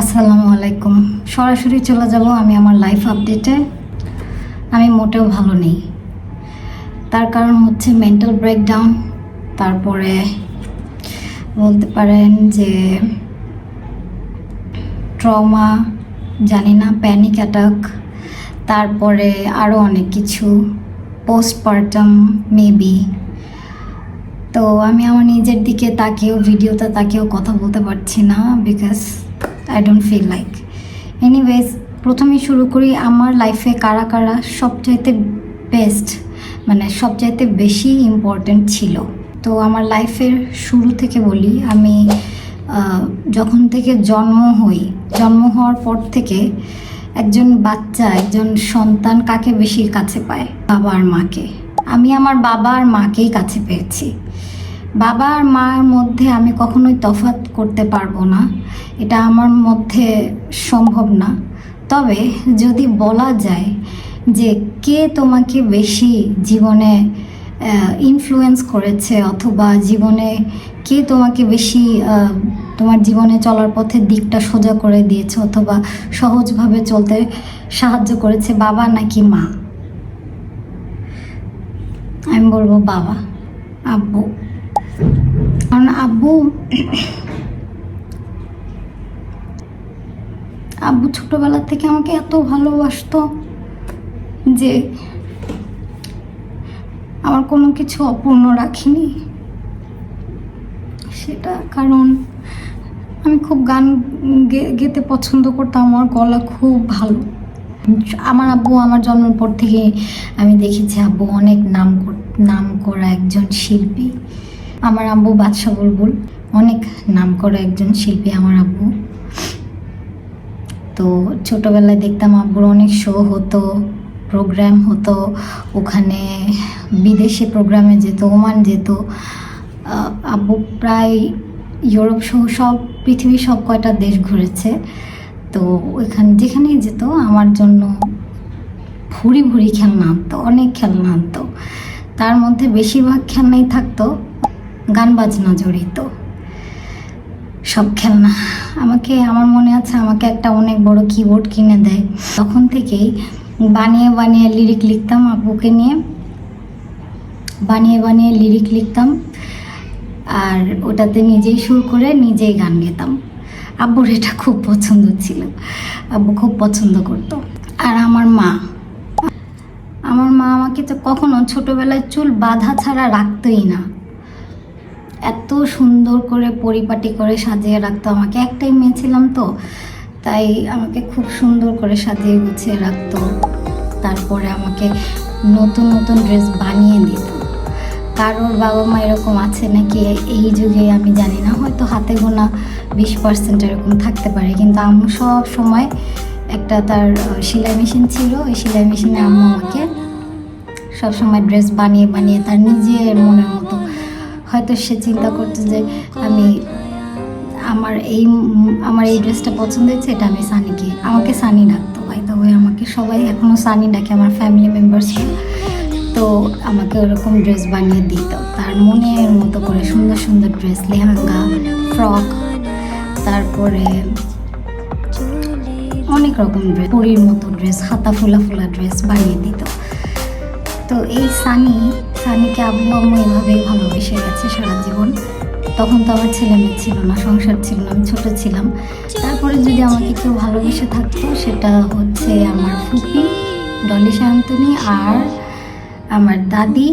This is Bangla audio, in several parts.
আসসালামু আলাইকুম। সরাসরি চলে যাব আমি আমার লাইফ আপডেটে আমি মোটেও ভালো নেই। তার কারণ হচ্ছে মেন্টাল ব্রেকডাউন তারপরে বলতে পারেন যে ট্রমা জানি না প্যানিক অ্যাটাক তারপরে আরও অনেক কিছু পোস্টপার্টাম মেবি তো আমি আমার নিজের দিকে তাকেও ভিডিওতে তাকেও কথা বলতে পারছি না because I don't feel like anyways প্রথমেই শুরু করি আমার লাইফে কারা কারা সবচাইতে বেস্ট মানে সবচাইতে বেশি ইম্পর্ট্যান্ট ছিল। তো আমার লাইফের শুরু থেকে বলি, আমি যখন থেকে জন্ম হই, জন্ম হওয়ার পর থেকে একজন বাচ্চা, একজন সন্তান কাকে বেশি কাছে পায়? বাবা আর মাকে। আমি আমার বাবা আর মাকেই কাছে পেয়েছি। বাবা আর মার মধ্যে আমি কখনোই তফাৎ করতে পারব না। এটা আমার মধ্যে সম্ভব না। তবে যদি বলা যায় যে কে তোমাকে বেশি জীবনে ইনফ্লুয়েন্স করেছে অথবা জীবনে কে তোমাকে বেশি তোমার জীবনে চলার পথে দিকটা সোজা করে দিয়েছে অথবা সহজভাবে চলতে সাহায্য করেছে বাবা নাকি মা? আমি বলব বাবা, আব্বু। কারণ আব্বু আব্বু ছোটবেলা থেকে আমাকে এত ভালোবাসতো যে আমার কোনো কিছু অপূর্ণ রাখিনি। সেটা কারণ আমি খুব গান গেতে পছন্দ করতাম, আমার গলা খুব ভালো। আমার আব্বু আমার জন্মের পর থেকে আমি দেখেছি আব্বু অনেক নাম নাম করা একজন শিল্পী। আমার আব্বু বাদশা বুলবুল, অনেক নাম করা একজন শিল্পী আমার আব্বু। তো ছোটোবেলায় দেখতাম আব্বুর অনেক শো হতো প্রোগ্রাম হতো, ওখানে বিদেশে প্রোগ্রামে যেত, ওমান যেত। আব্বু প্রায় ইউরোপ সহ সব, পৃথিবীর সব কয়টা দেশ ঘুরেছে। তো ওইখানে, যেখানেই যেত, আমার জন্য ভুরি ভুরি খেলনা আনতো, অনেক খেলনা আনতো। তার মধ্যে বেশিরভাগ খেলনাই থাকতো। গান বাজনা জড়িত। সব খেলনা। আমাকে, আমার মনে আছে আমাকে একটা অনেক বড় কিবোর্ড কিনে দেয়। তখন থেকেই বানিয়ে বানিয়ে লিরিক লিখতাম আব্বুকে নিয়ে। বানিয়ে বানিয়ে লিরিক লিখতাম। আর ওটাতে নিজেই সুর করে নিজেই গান গেতাম। আব্বুর এটা খুব পছন্দ ছিল। আব্বু খুব পছন্দ করতো। আর আমার মা। আমার মা আমাকে তো কখনো ছোটবেলায় চুল বাধা ছাড়া রাখতোই না। এত সুন্দর করে পরিপাটি করে সাজিয়ে রাখতো আমাকে। একটাই মেয়ে ছিলাম তো, তাই আমাকে খুব সুন্দর করে সাজিয়ে গুছিয়ে রাখতো। তারপরে আমাকে নতুন নতুন ড্রেস বানিয়ে দিত। কারোর বাবা মা এরকম আছে নাকি? এই যুগে আমি জানি না। হয়তো হাতে গোনা বিশ পার্সেন্ট এরকম থাকতে পারে, কিন্তু আম্মু সব সময় একটা তার সেলাই মেশিন ছিল। ওই সেলাই মেশিনে আম্মু আমাকে সবসময় ড্রেস বানিয়ে বানিয়ে তার নিজের মনের মতো হয়তো সে চিন্তা করতো যে আমি আমার এই আমার এই ড্রেসটা পছন্দ হয়েছে, এটা আমি সানিকে, আমাকে সানি ডাকতো ভাই তো ওই আমাকে সবাই এখনও সানি ডাকে, আমার ফ্যামিলি মেম্বার্সরা তো আমাকে ওরকম ড্রেস বানিয়ে দিত। তার মনের মতো করে সুন্দর সুন্দর ড্রেস লেহেঙ্গা ফ্রক তারপরে অনেক রকম ড্রেস পরির মতো ড্রেস হাতা ফুলা ফুলা ড্রেস বানিয়ে দিত। তো এই সানি সানিকে আব্বু আম্মু এভাবেই ভালোবেসে গেছে সারা জীবন। তখন তো আমার ছেলে মেয়ে ছিল না, সংসার ছিল না, আমি ছোট ছিলাম। তারপরে যদি আমাকে কেউ ভালোবেসে থাকতো, সেটা হচ্ছে আমার ফুপি, ডলি শান্তনী আর আমার দাদি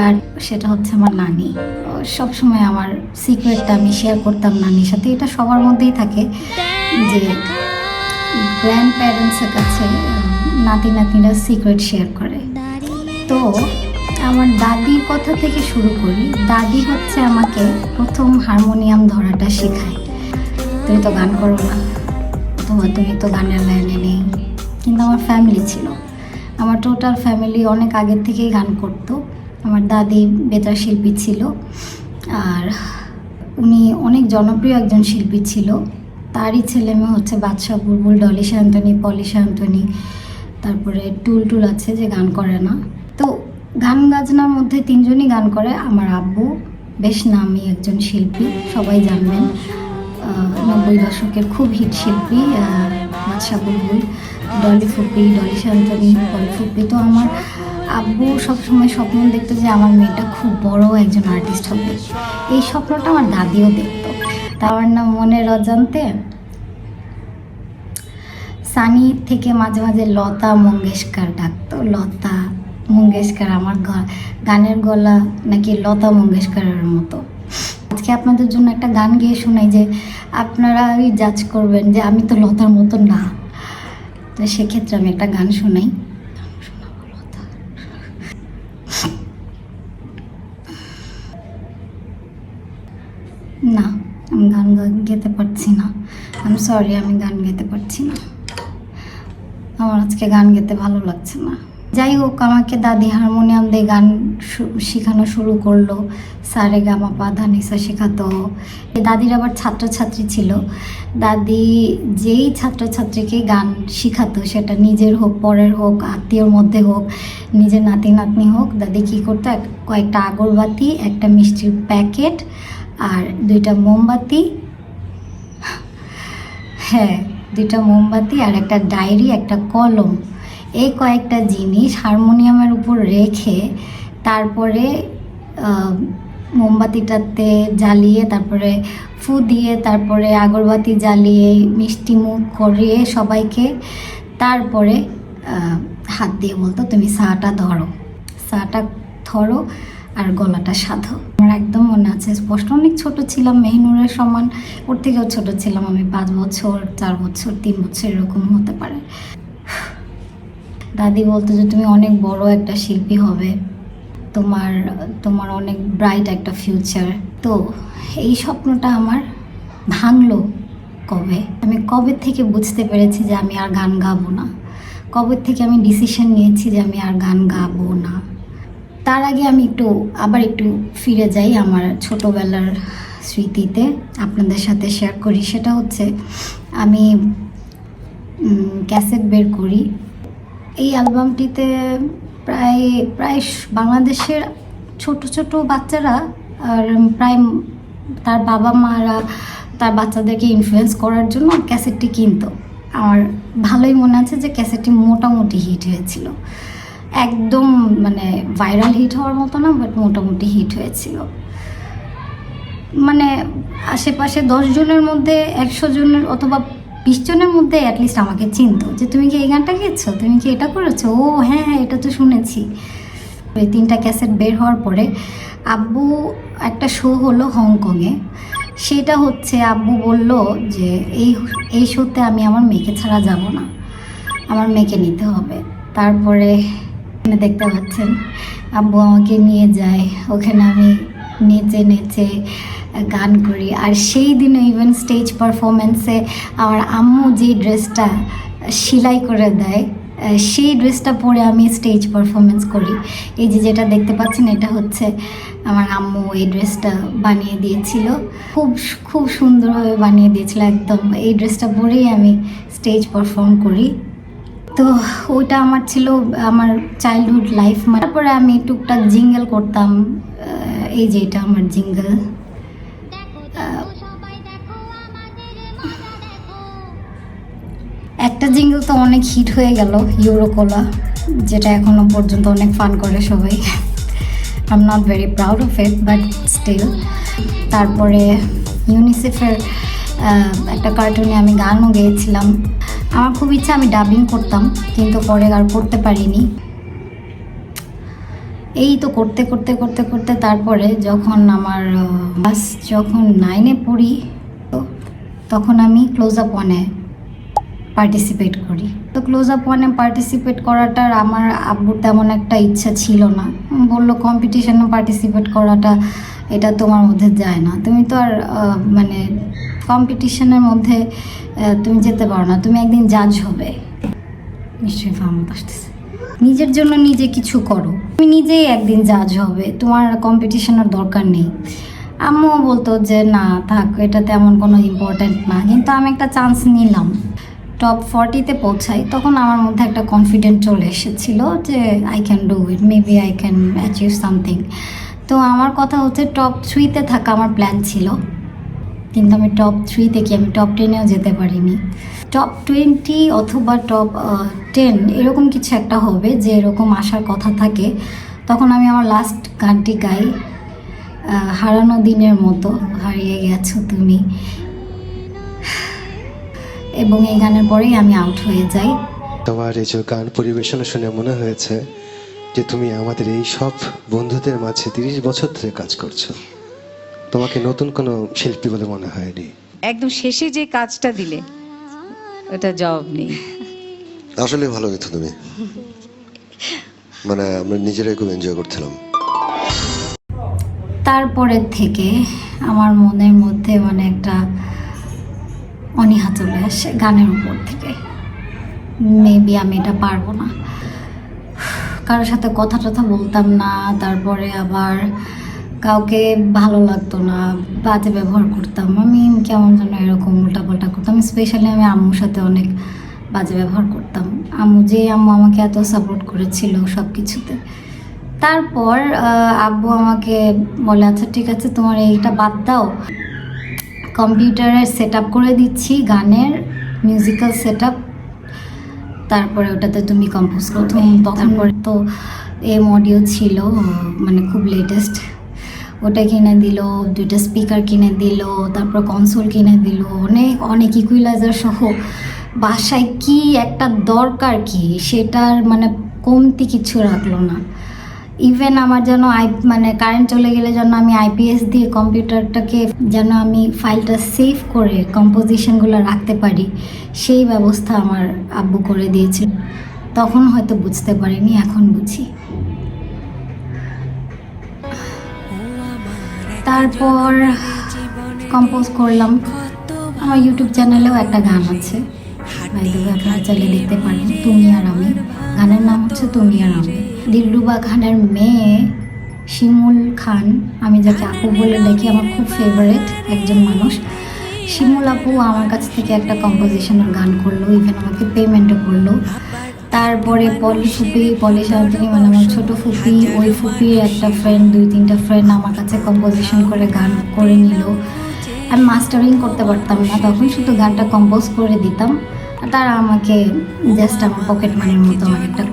আর সেটা হচ্ছে আমার নানি। সব সময় আমার সিক্রেটটা আমি শেয়ার করতাম নানির সাথে। এটা সবার মধ্যেই থাকে যে গ্র্যান্ড প্যারেন্টসের কাছে নাতি নাতনিরা সিক্রেট শেয়ার করে। তো আমার দাদির কথা থেকে শুরু করি, দাদি হচ্ছে আমাকে প্রথম হারমোনিয়াম ধরাটা শেখায়। তুমি তো গান করো না। তোমার তুমি তো গানের লাইনে নেই। কিন্তু আমার ফ্যামিলি ছিল। আমার টোটাল ফ্যামিলি অনেক আগের থেকেই গান করতো। আমার দাদি বেতার শিল্পী ছিল। আর উনি অনেক জনপ্রিয় একজন শিল্পী ছিল। তারই ছেলে মেয়ে হচ্ছে বাদশাহ বুলবুল ডলি শান্তনী পলি শান্তনী তারপরে টুল টুল আছে যে গান করে না। গান গাজনার মধ্যে তিনজনই গান করে, আমার আব্বু, বেশ নামি একজন শিল্পী, সবাই জানবেন। নব্বই দশকের খুব হিট শিল্পী বাদশা বুলবুল, ডলি ফুপি, ডলি শান্তনী, পলি ফুপি। তো আমার আব্বু সবসময় স্বপ্ন দেখতো যে আমার মেয়েটা খুব বড় একজন আর্টিস্ট হবে। এই স্বপ্নটা আমার দাদিও দেখতো। তার নাম মনে রজান্তে। সানি থেকে মাঝে মাঝে লতা মঙ্গেশকর ডাকতো, লতা মঙ্গেশকর আমার গানের গলা নাকি লতা মঙ্গেশকরের মতো। আজকে আপনাদের জন্য একটা গান গিয়ে শোনাই যে আপনারা জাজ করবেন যে আমি তো লতার মতো না। তো সেক্ষেত্রে আমি একটা গান শোনাই। না, আমি গান গেতে পারছি না। আমি সরি আমি গান গেতে পারছি না। আমার আজকে গান গেতে ভালো লাগছে না। যাই হোক আমাকে দাদি হারমোনিয়াম দিয়ে গান শেখানো শুরু করল। সারে গামা পা ধানিসা শেখাতো দাদির আবার ছাত্রছাত্রী ছিল। দাদি যেই ছাত্রছাত্রীকে গান শেখাতো, সেটা নিজের হোক, পরের হোক, আত্মীয়র মধ্যে হোক, নিজের নাতি নাতনি হোক, দাদি কী করতো? এক- কয়েকটা আগরবাতি, একটা মিষ্টির প্যাকেট আর দুইটা মোমবাতি। হ্যাঁ দুইটা মোমবাতি আর একটা ডায়েরি, একটা কলম। এই কয়েকটা জিনিস হারমোনিয়ামের উপর রেখে তারপরে মোমবাতিটাতে জ্বালিয়ে, তারপরে ফু দিয়ে, তারপরে আগরবাতি জ্বালিয়ে, মিষ্টি মুখ করিয়ে সবাইকে তারপরে হাত দিয়ে বলতো, তুমি সাটা ধরো। সাটা ধরো আর গলাটা সাধো। আমার একদম মনে আছে, স্পষ্ট। অনেক ছোট ছিলাম, মেহনুরের সমান। ওর থেকেও ছোট ছিলাম আমি, পাঁচ বছর, চার বছর, তিন বছর এরকম হতে পারে। দাদি বলতো যে তুমি অনেক বড় একটা শিল্পী হবে। তোমার তোমার অনেক ব্রাইট একটা ফিউচার তো এই স্বপ্নটা আমার ভাঙলো কবে? আমি কবে থেকে বুঝতে পেরেছি যে আমি আর গান গাবো না? কবে থেকে আমি ডিসিশন নিয়েছি যে আমি আর গান গাবো না? তার আগে আমি একটু, আবার একটু ফিরে যাই আমার ছোটোবেলার স্মৃতিতে। আপনাদের সাথে শেয়ার করি। সেটা হচ্ছে আমি ক্যাসেট বের করি। এই অ্যালবামটিতে প্রায় প্রায় বাংলাদেশের ছোট ছোট বাচ্চারা আর প্রায় তার বাবা মারা তার বাচ্চাদেরকে ইনফ্লুয়েন্স করার জন্য ক্যাসেটটি কিনতো। আমার ভালোই মনে আছে যে ক্যাসেটটি মোটামুটি হিট হয়েছিল। একদম মানে ভাইরাল হিট হওয়ার মতো না বাট মোটামুটি হিট হয়েছিল। মানে আশেপাশে দশ জনের মধ্যে একশো জনের অথবা বিশ জনের মধ্যে অ্যাটলিস্ট আমাকে চিনতো যে, তুমি কি এই গানটা গেছো তুমি কি এটা করেছ? ও হ্যাঁ হ্যাঁ এটা তো শুনেছি। ওই তিনটা ক্যাসেট বের হওয়ার পরে আব্বু একটা শো হলো হংকংয়ে। সেটা হচ্ছে আব্বু বলল যে, এই এই শোতে আমি আমার মেয়েকে ছাড়া যাব না। আমার মেয়েকে নিতে হবে। তারপরে দেখতে পাচ্ছেন, আব্বু আমাকে নিয়ে যায়। ওখানে আমি নেচে নেচে গান করি। আর সেই দিনে ইভেন স্টেজ পারফরমেন্সে আমার আম্মু যে ড্রেসটা সেলাই করে দেয় সেই ড্রেসটা পরে আমি স্টেজ পারফরমেন্স করি। এই যে যেটা দেখতে পাচ্ছেন, এটা হচ্ছে আমার আম্মু এই ড্রেসটা বানিয়ে দিয়েছিল। খুব খুব সুন্দরভাবে বানিয়ে দিয়েছিল একদম। এই ড্রেসটা পরেই আমি স্টেজ পারফর্ম করি। তো ওইটা আমার ছিল, আমার চাইল্ডহুড লাইফ তারপরে আমি টুকটাক জিঙ্গেল করতাম এই যে এটা আমার জিঙ্গেল একটা জিঙ্গল তো অনেক হিট হয়ে গেল ইউরোকোলা যেটা এখনও পর্যন্ত অনেক ফান করে সবাই। I am not very proud of it but still তারপরে ইউনিসেফের একটা কার্টুনে আমি গানও গেয়েছিলাম। আমার খুব ইচ্ছা আমি ডাবিং করতাম, কিন্তু পরে আর করতে পারিনি। এই তো করতে করতে করতে করতে তারপরে যখন আমার ক্লাস যখন নাইনে পড়ি তখন আমি ক্লোজ আপ ওয়ানে পার্টিসিপেট করি। তো ক্লোজ আপ ওয়ানে পার্টিসিপেট করাটার আমার আব্বুর তেমন একটা ইচ্ছা ছিল না। বলল কম্পিটিশনে পার্টিসিপেট করাটা, এটা তোমার মধ্যে যায় না। তুমি তো আর মানে কম্পিটিশনের মধ্যে তুমি যেতে পারো না। তুমি একদিন জাজ হবে। নিশ্চয়ই ফাহমত আসতেছে। নিজের জন্য নিজে কিছু করো। তুমি নিজেই একদিন জাজ হবে। তোমার কম্পিটিশনের দরকার নেই। আম্মুও বলতো যে, না, থাক, এটা তেমন কোনো ইম্পর্ট্যান্ট না। কিন্তু আমি একটা চান্স নিলাম। টপ ফর্টিতে পৌঁছাই, তখন আমার মধ্যে একটা কনফিডেন্ট চলে এসেছিল যে I can do it maybe I can achieve something তো আমার কথা হচ্ছে টপ থ্রিতে থাকা আমার প্ল্যান ছিল, কিন্তু আমি টপ থ্রিতে কি আমি টপ টেনেও যেতে পারিনি। টপ টোয়েন্টি অথবা টপ টেন এরকম কিছু একটা হবে যে এরকম আসার কথা থাকে। তখন আমি আমার লাস্ট গানটি গাই হারানো দিনের মতো, হারিয়ে গেছো তুমি। এবং এই গানের পরেই আমি আউট হয়ে যাই। তোমার এই যে গান পরিবেশনা শুনে মনে হয়েছে যে তুমি আমাদের এই সব বন্ধুদের মাঝে তিরিশ বছর ধরে কাজ করছ। তোমাকে নতুন কোনো শিল্পী বলে মনে হয়নি। একদম শেষে যে কাজটা দিলে ওটা জবাব নেই। আসলে ভালো গেছো তুমি। মানে আমরা নিজেরাই খুব এনজয় করছিলাম। তারপরের থেকে আমার মনের মধ্যে মানে একটা অনীহা চলে আসে গানের উপর থেকে। মেবি আমি এটা পারব না। কারোর সাথে কথা টথা বলতাম না, তারপরে আবার কাউকে ভালো লাগতো না, বাজে ব্যবহার করতাম। আমি কেমন যেন এরকম উল্টাপাল্টা করতাম। স্পেশালি আমি আম্মুর সাথে অনেক বাজে ব্যবহার করতাম। আম্মু যে আম্মু আমাকে এত সাপোর্ট করেছিল সব কিছুতে তারপর আব্বু আমাকে বলে আচ্ছা ঠিক আছে, তোমার এইটা বাদ দাও। কম্পিউটারের সেট করে দিচ্ছি গানের মিউজিক্যাল সেট তারপরে ওটাতে তুমি কম্পোজ করো। তখন তো এম অডিও ছিল মানে খুব লেটেস্ট ওটা কিনে দিল দুইটা স্পিকার কিনে দিল তারপর কনসোল কিনে দিল। অনেক অনেক ইকুইলাইজার সহ। বাসায় কি একটা দরকার কি? সেটার মানে কমতি কিছু রাখল না। ইভেন আমার যেন আই মানে কারেন্ট চলে গেলে যেন আমি আইপিএস দিয়ে কম্পিউটারটাকে যেন আমি ফাইলটা সেভ করে কম্পোজিশনগুলো রাখতে পারি, সেই ব্যবস্থা আমার আব্বু করে দিয়েছিল। তখন হয়তো বুঝতে পারিনি, এখন বুঝি। তারপর কম্পোজ করলাম। আমার ইউটিউব চ্যানেলেও একটা গান আছে। আপনারা চাইলে দেখতে পারেন, তুমি আর আমি। গানের নাম হচ্ছে তুমি আর আমি। দিলরুবা খানের মেয়ে শিমুল খান, আমি যাকে আপু বলে ডাকি, আমার খুব ফেভারিট একজন মানুষ। শিমুল আপু আমার কাছ থেকে একটা কম্পোজিশনের গান করল ইভেন আমাকে পেমেন্টও করল। তারপরে পলি ফুপি, পলি সান্তিনী মানে আমার ছোট ফুপি, ওই ফুপির একটা ফ্রেন্ড দুই তিনটা ফ্রেন্ড আমার কাছে কম্পোজিশন করে গান করে নিল। আমি মাস্টারিং করতে পারতাম না, তখন শুধু গানটা কম্পোজ করে দিতাম। তারা আমাকে জাস্ট আমার পকেট মানির মতো একটা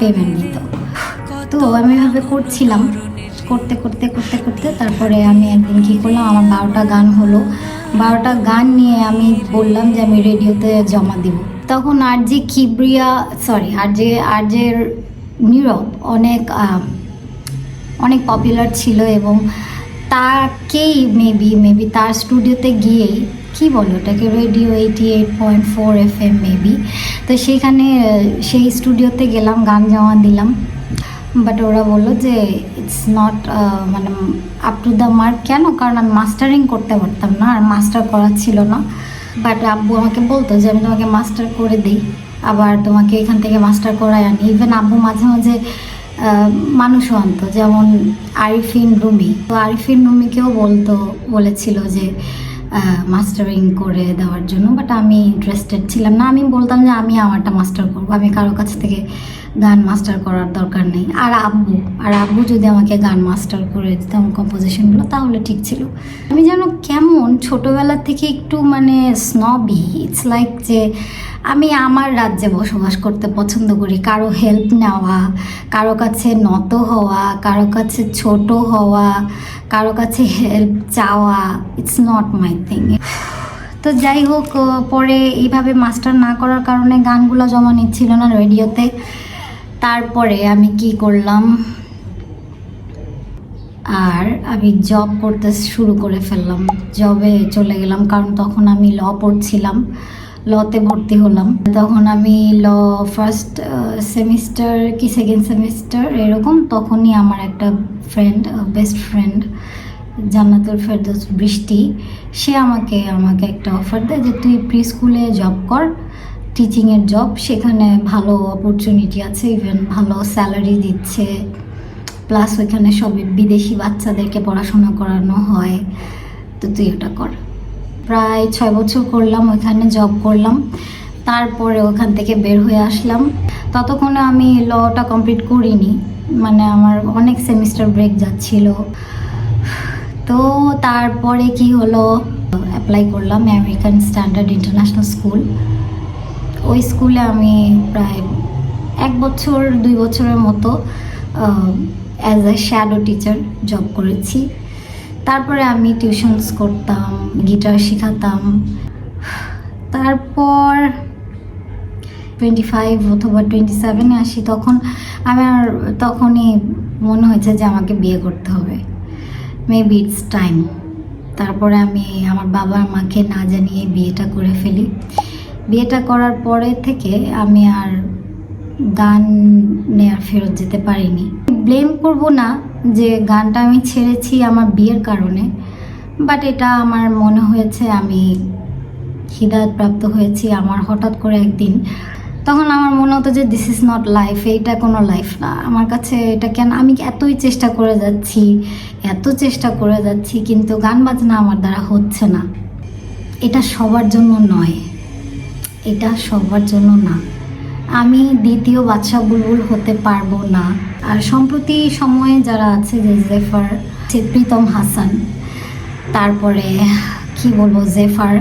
পেমেন্ট দিত তো আমি এভাবে করছিলাম। করতে করতে করতে করতে তারপরে আমি একদিন কী করলাম, আমার বারোটা গান হলো। বারোটা গান নিয়ে আমি বললাম যে আমি রেডিওতে জমা দিব। তখন আর যে কিবরিয়া সরি আর যে আর যে নীরব অনেক অনেক পপুলার ছিল এবং তাকেই মেবি মেবি তার স্টুডিওতে গিয়েই কি বলো ওটাকে? Radio eighty eight point four F M maybe তো সেইখানে সেই স্টুডিওতে গেলাম, গান জমা দিলাম। বাট ওরা বলল যে ইটস নট মানে আপ টু দ্য মার্ক কেন? কারণ আমি মাস্টারিং করতে পারতাম না, আর মাস্টার করা ছিল না। বাট আব্বু আমাকে বলতো যে, আমি তোমাকে মাস্টার করে দিই। আবার তোমাকে এখান থেকে মাস্টার করাই আনি। ইভেন আব্বু মাঝে মাঝে মানুষও আনতো। যেমন আরিফিন রুমি। তো আরিফিন রুমিকেও বলতো, বলেছিল যে মাস্টারিং করে দেওয়ার জন্য বাট আমি ইন্টারেস্টেড ছিলাম না। আমি বলতাম যে আমি আমারটা মাস্টার করব। আমি কারও কাছ থেকে গান মাস্টার করার দরকার নেই। আর আব্বু আর আব্বু যদি আমাকে গান মাস্টার করে দিতাম কম্পোজিশনগুলো তাহলে ঠিক ছিল। আমি যেন কেমন ছোটোবেলা থেকে একটু মানে স্নবি ইটস লাইক যে আমি আমার রাজ্যে বসবাস করতে পছন্দ করি। কারও হেল্প নেওয়া, কারও কাছে নত হওয়া, কারও কাছে ছোট হওয়া, কারও কাছে হেল্প চাওয়া ইটস নট মাই থিং তো যাই হোক পরে এইভাবে মাস্টার না করার কারণে গানগুলো জমা নিচ্ছিল না রেডিওতে। তারপরে আমি কি করলাম? আর আমি জব করতে শুরু করে ফেললাম। জবে চলে গেলাম, কারণ তখন আমি ল পড়ছিলাম। লতে ভর্তি হলাম। তখন আমি ল ফার্স্ট সেমিস্টার কি সেকেন্ড সেমিস্টার এরকম, তখনই আমার একটা friend best friend Jannatul Ferdous Brishti, সে আমাকে আমাকে একটা অফার দেয় যে, তুই প্রি স্কুলে জব কর টিচিংয়ের জব সেখানে ভালো অপরচুনিটি আছে ইভেন ভালো স্যালারি দিচ্ছে প্লাস ওইখানে সব বিদেশি বাচ্চাদেরকে পড়াশোনা করানো হয়, তো তুই ওটা কর। প্রায় ছয় বছর করলাম, ওইখানে জব করলাম, তারপরে ওখান থেকে বের হয়ে আসলাম। ততক্ষণে আমি লটা কমপ্লিট করিনি মানে আমার অনেক সেমিস্টার ব্রেক যাচ্ছিল। তো তারপরে কি হলো? অ্যাপ্লাই করলাম আমেরিকান স্ট্যান্ডার্ড ইন্টারন্যাশনাল স্কুল ওই স্কুলে আমি প্রায় এক বছর, দুই বছরের মতো as a shadow teacher job করেছি। তারপরে আমি টিউশনস করতাম গিটার শেখাতাম। তারপর টোয়েন্টি ফাইভ অথবা টোয়েন্টি সেভেনে আসি, তখন আমার তখনই মনে হয়েছে যে আমাকে বিয়ে করতে হবে। মেবি ইটস টাইম তারপরে আমি আমার বাবা মাকে না জানিয়ে বিয়েটা করে ফেলি। বিয়েটা করার পরে থেকে আমি আর গান নেয়ার ফেরত যেতে পারিনি। ব্লেম করব না যে গানটা আমি ছেড়েছি আমার বিয়ের কারণে বাট এটা আমার মনে হয়েছে আমি প্রাপ্ত হয়েছি আমার হঠাৎ করে একদিন। তখন আমার মনে হতো যে দিস ইজ নট লাইফ এইটা কোনো লাইফ না। আমার কাছে এটা কেন, আমি এতই চেষ্টা করে যাচ্ছি, এত চেষ্টা করে যাচ্ছি, কিন্তু গান বাজনা আমার দ্বারা হচ্ছে না। এটা সবার জন্য নয়। এটা সবার জন্য না। আমি দ্বিতীয় বাদশা বুলবুল হতে পারব না। আর সম্প্রতি সময়ে যারা আছে যে জেফার সে প্রীতম হাসান, তারপরে, কি বলব, জেফার,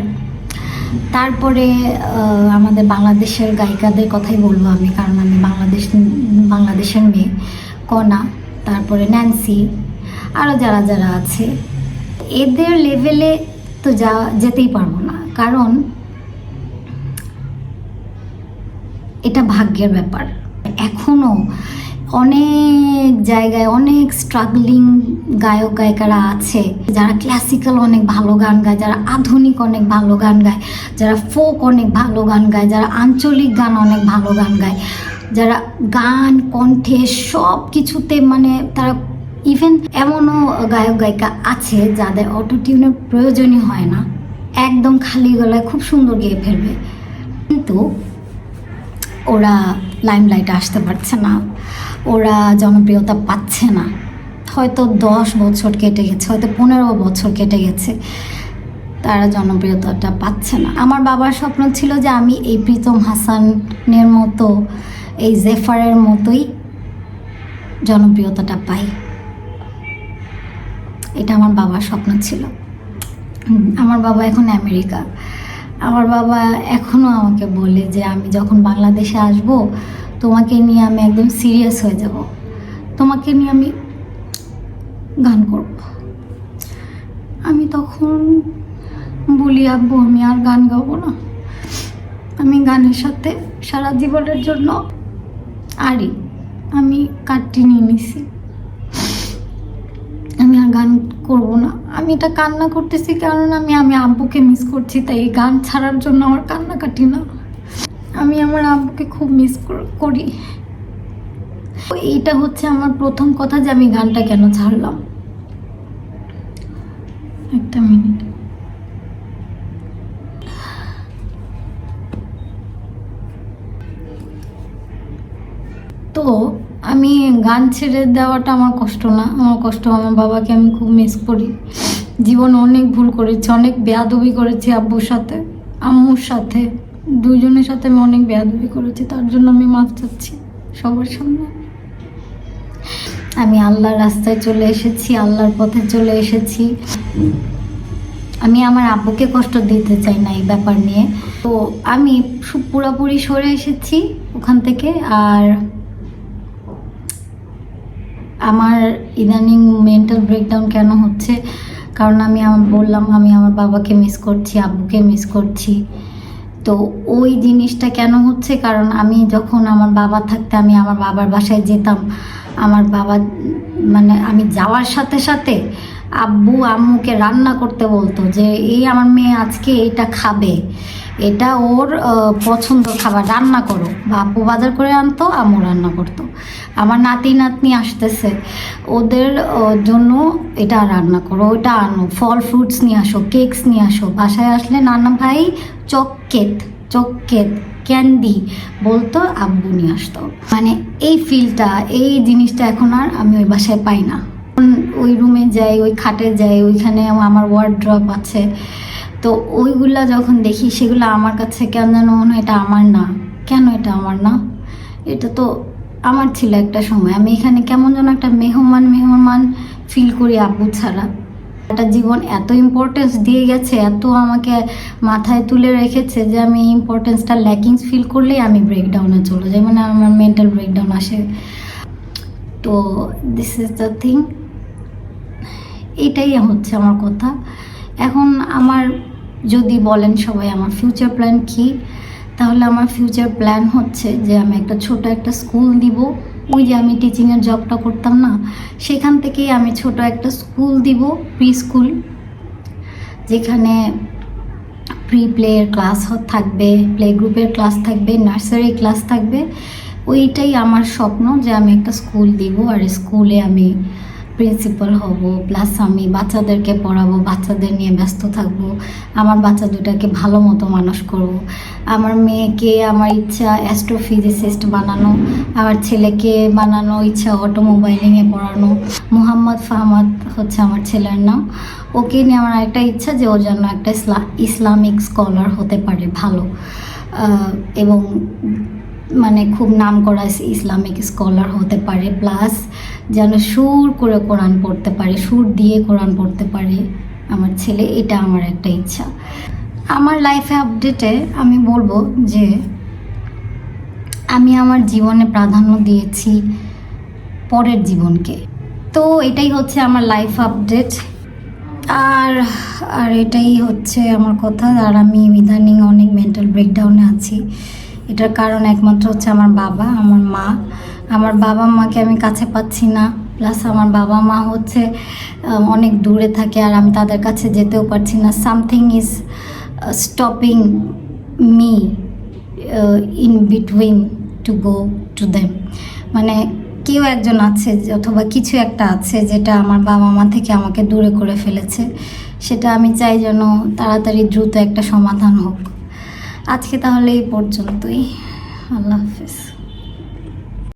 তারপরে আমাদের বাংলাদেশের গায়িকাদের কথাই বলব আমি, কারণ আমি বাংলাদেশ, বাংলাদেশের মেয়ে, কনা, তারপরে ন্যান্সি আরও যারা যারা আছে। এদের লেভেলে তো যা, যেতেই পারব না। কারণ এটা ভাগ্যের ব্যাপার। এখনও অনেক জায়গায় অনেক স্ট্রাগলিং গায়ক, গায়িকারা আছে, যারা ক্লাসিক্যাল অনেক ভালো গান গায়, যারা আধুনিক অনেক ভালো গান গায়, যারা ফোক অনেক ভালো গান গায়, যারা আঞ্চলিক গান অনেক ভালো গান গায়, যারা গান, কণ্ঠে সব কিছুতে মানে তারা ইভেন এমনও গায়ক, গায়িকা আছে যাদের অটোটিউনের প্রয়োজনই হয় না। একদম খালি গলায় খুব সুন্দর গেয়ে ফেলবে। কিন্তু ওরা লাইমলাইটে আসতে পারছে না। ওরা জনপ্রিয়তা পাচ্ছে না। হয়তো দশ বছর কেটে গেছে, হয়তো পনেরো বছর কেটে গেছে। তারা জনপ্রিয়তাটা পাচ্ছে না। আমার বাবার স্বপ্ন ছিল যে আমি এই প্রীতম হাসানের মতো, এই জেফারের মতোই জনপ্রিয়তাটা পাই। এটা আমার বাবার স্বপ্ন ছিল। আমার বাবা এখন আমেরিকা আমার বাবা এখনও আমাকে বলে যে, আমি যখন বাংলাদেশে আসব, তোমাকে নিয়ে আমি একদম সিরিয়াস হয়ে যাব। তোমাকে নিয়ে আমি গান করব। আমি তখন বলি, আব্বু, আমি আর গান গাবো না। আমি গানের সাথে সারা জীবনের জন্য আরই আমি কাটটি নিয়ে নিছি। আমি আর গান করব না। আমি এটা কান্না করতেছি কারণ আমি আমি আব্বুকে মিস করছি, তাই এই গান ছাড়ার জন্য আমার কান্নাকাটি না। আমি আমার আব্বুকে খুব মিস করি এইটা হচ্ছে আমার প্রথম কথা যে আমি গানটা কেন ছাড়লাম। একটা মিনিট। তো আমি গান ছেড়ে দেওয়াটা আমার কষ্ট না। আমার কষ্ট আমার বাবাকে আমি খুব মিস করি। জীবন অনেক ভুল করেছি, অনেক বেয়াদবি করেছি আব্বুর সাথে, আম্মুর সাথে। দুজনের সাথে আমি অনেক বেয়াদবি করেছি, তার জন্য আমি মাফ চাচ্ছি সবার সামনে। আমি আল্লাহর রাস্তায় চলে এসেছি, আল্লাহর পথে চলে এসেছি। আমি আমার আব্বুকে কষ্ট দিতে চাই না এই ব্যাপার নিয়ে। তো আমি পুরোপুরি সরে এসেছি ওখান থেকে, আর আমার ইদানিং মেন্টাল ব্রেকডাউন কেন হচ্ছে? কারণ আমি আমার, বললাম আমি আমার বাবাকে মিস করছি, আব্বুকে মিস করছি। তো ওই জিনিসটা কেন হচ্ছে? কারণ আমি যখন আমার বাবা থাকতে আমি আমার বাবার বাসায় যেতাম। আমার বাবা মানে আমি যাওয়ার সাথে সাথে আব্বু, আম্মুকে রান্না করতে বলতো যে, এই আমার মেয়ে আজকে এটা খাবে। এটা ওর পছন্দ খাবার, রান্না করো। বা আব্বু বাজার করে আনতো, আম্মু রান্না করতো। আমার নাতি নাতনি আসতেছে। ওদের জন্য এটা রান্না করো, ওটা আনো। ফল ফ্রুটস নিয়ে আসো, কেকস নিয়ে আসো। বাসায় আসলে নানা ভাই চককেট চককেট ক্যান্ডি বলতো, আব্বু নিয়ে আসতো। মানে এই ফিলটা, এই জিনিসটা এখন আর আমি ওই বাসায় পাই না। ওই রুমে যাই, ওই খাটে যাই, ওইখানে আমার ওয়ার্ড্রপ আছে। তো ওইগুলা যখন দেখি, সেগুলো আমার কাছে কেন যেন মনে হয় এটা আমার না। কেন এটা আমার না? এটা তো আমার ছিল একটা সময়। আমি এখানে কেমন যেন একটা মেহমান মেহমান ফিল করি আব্বু ছাড়া। একটা জীবন এত ইম্পর্টেন্স দিয়ে গেছে, এত আমাকে মাথায় তুলে রেখেছে যে আমি ইম্পর্টেন্সটা ল্যাকিংস ফিল করলেই আমি ব্রেকডাউনে চলে যাই মানে আমার মেন্টাল ব্রেকডাউন আসে। তো দিস ইজ দ্য থিং এটাই হচ্ছে আমার কথা। এখন আমার যদি বলেন সবাই আমার ফিউচার প্ল্যান কি, তাহলে আমার ফিউচার প্ল্যান হচ্ছে যে আমি একটা ছোট একটা স্কুল দিব। ওই যে আমি টিচিংয়ের জবটা করতাম না, সেখান থেকেই আমি ছোট একটা স্কুল দিব প্রি স্কুল যেখানে প্রি প্লেয়ের ক্লাস থাকবে প্লে গ্রুপের ক্লাস থাকবে নার্সারি ক্লাস থাকবে। ওইটাই আমার স্বপ্ন যে আমি একটা স্কুল দিব, আর স্কুলে আমি প্রিন্সিপাল হব প্লাস আমি বাচ্চাদেরকে পড়াবো, বাচ্চাদের নিয়ে ব্যস্ত থাকব, আমার বাচ্চা দুটাকে ভালো মতো মানুষ করব। আমার মেয়েকে আমার ইচ্ছা অ্যাস্ট্রোফিজিসিস্ট বানানো, আমার ছেলেকে বানানো, ইচ্ছা অটোমোবাইলিংয়ে পড়ানো। মুহাম্মদ ফাহমাদ হচ্ছে আমার ছেলের নাম। ওকে নিয়ে আমার একটা ইচ্ছা যে ও যেন একটা ইসলামিক স্কলার হতে পারে ভালো। এবং মানে খুব নাম করা ইসলামিক স্কলার হতে পারে, প্লাস যেন সুর করে কোরআন পড়তে পারে, সুর দিয়ে কোরআন পড়তে পারে। আমার ছেলে, এটা আমার একটা ইচ্ছা। আমার লাইফে আপডেটে আমি বলব যে, আমি আমার জীবনে প্রাধান্য দিয়েছি পরের জীবনকে। তো এটাই হচ্ছে আমার লাইফ আপডেট আর আর এটাই হচ্ছে আমার কথা। আর আমি ইদানিং অনেক মেন্টাল ব্রেকডাউনে আছি। এটার কারণ একমাত্র হচ্ছে আমার বাবা, আমার মা। আমার বাবা মাকে আমি কাছে পাচ্ছি না। প্লাস আমার বাবা মা হচ্ছে অনেক দূরে থাকে আর আমি তাদের কাছে যেতেও পারছি না। Something is stopping me in between to go to them মানে কেউ একজন আছে অথবা কিছু একটা আছে যেটা আমার বাবা মা থেকে আমাকে দূরে করে ফেলেছে। সেটা আমি চাই যেন তাড়াতাড়ি দ্রুত একটা সমাধান হোক। আজকে তাহলে এই পর্যন্তই। আল্লাহ হাফিজ।